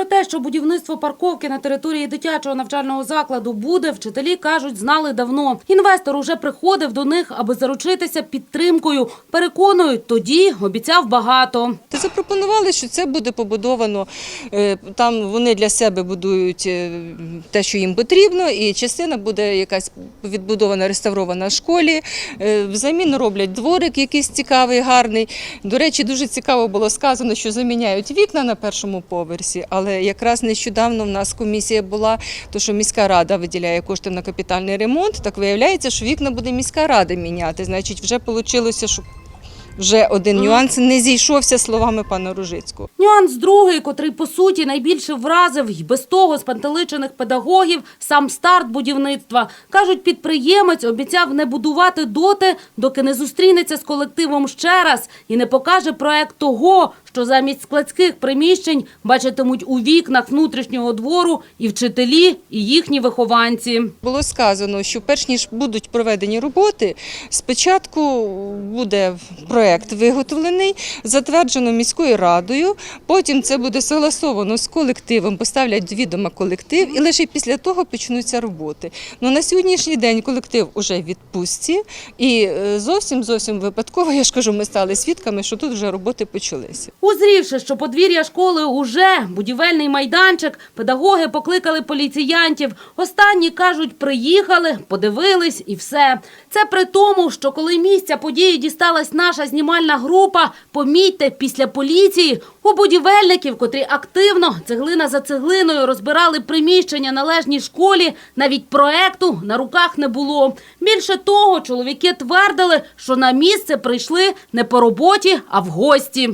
Про те, що будівництво парковки на території дитячого навчального закладу буде, вчителі кажуть, знали давно. Інвестор уже приходив до них, аби заручитися підтримкою. Переконують, тоді обіцяв багато. Запропонували, що це буде побудовано. е, Там вони для себе будують е, те, що їм потрібно, і частина буде якась відбудована, реставрована в школі. Е, Взамін роблять дворик якийсь цікавий, гарний. До речі, дуже цікаво було сказано, що заміняють вікна на першому поверсі, але якраз нещодавно в нас комісія була, то що міська рада виділяє кошти на капітальний ремонт. Так виявляється, що вікна буде міська рада міняти. Значить, вже вийшло, що вже один нюанс не зійшовся словами пана Ружицького. Нюанс другий, котрий по суті найбільше вразив й без того спантеличених педагогів сам старт будівництва. Кажуть, підприємець обіцяв не будувати доти, доки не зустрінеться з колективом ще раз і не покаже проект того, що замість складських приміщень бачитимуть у вікнах внутрішнього двору і вчителі, і їхні вихованці. Було сказано, що перш ніж будуть проведені роботи, спочатку буде проект виготовлений, затверджено міською радою. Потім це буде согласовано з колективом, поставлять відома колектив, і лише після того почнуться роботи. Ну на сьогоднішній день колектив уже в відпустці, і е, зовсім зовсім випадково, я ж кажу, ми стали свідками, що тут вже роботи почалися. Узрівши, що подвір'я школи уже будівельний майданчик, педагоги покликали поліціянтів. Останні кажуть, приїхали, подивились і все. Це при тому, що коли місця події дісталась наша знімальна група, помітьте, після поліції у будівельників, котрі активно цеглина за цеглиною розбирали приміщення належній школі, навіть проекту на руках не було. Більше того, чоловіки твердили, що на місце прийшли не по роботі, а в гості.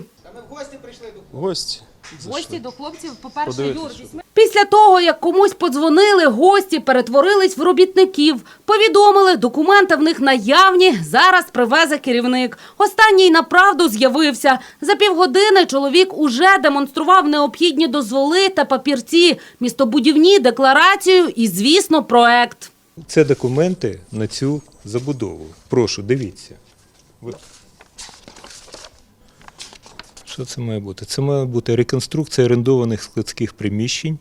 Гості. прийшли до Гості Гості до хлопців, по-перше, Юр, візьми. Після того, як комусь подзвонили, гості перетворились в робітників. Повідомили, документи в них наявні, зараз привезе керівник. Останній направду з'явився. За півгодини чоловік уже демонстрував необхідні дозволи та папірці, містобудівні, декларацію і, звісно, проект. Це документи на цю забудову. Прошу, дивіться. Що це має бути? Це має бути реконструкція орендованих складських приміщень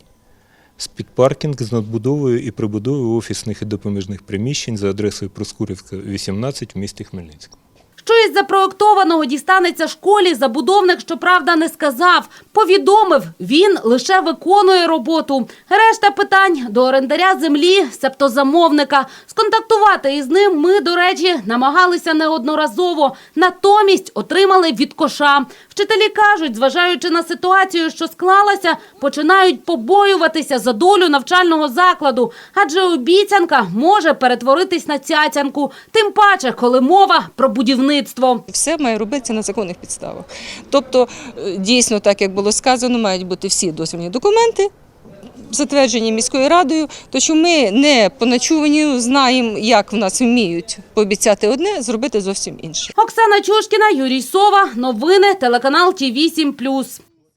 з підпаркінг з надбудовою і прибудовою офісних і допоміжних приміщень за адресою Проскурівська, 18 в місті Хмельницькому. Що із запроектованого дістанеться школі, забудовник, щоправда, не сказав. Повідомив, він лише виконує роботу. Решта питань до орендаря землі, себто замовника. Сконтактувати із ним ми, до речі, намагалися неодноразово. Натомість отримали від коша. Вчителі кажуть, зважаючи на ситуацію, що склалася, починають побоюватися за долю навчального закладу, адже обіцянка може перетворитись на цяцянку. Тим паче, коли мова про будівництво. Все має робитися на законних підставах. Тобто, е, дійсно, так як було сказано, мають бути всі дозвільні документи. Затверджені міською радою, то що ми не по ночуванню знаємо, як в нас вміють пообіцяти одне, зробити зовсім інше. Оксана Чушкіна, Юрій Сова. Новини телеканал Ті 8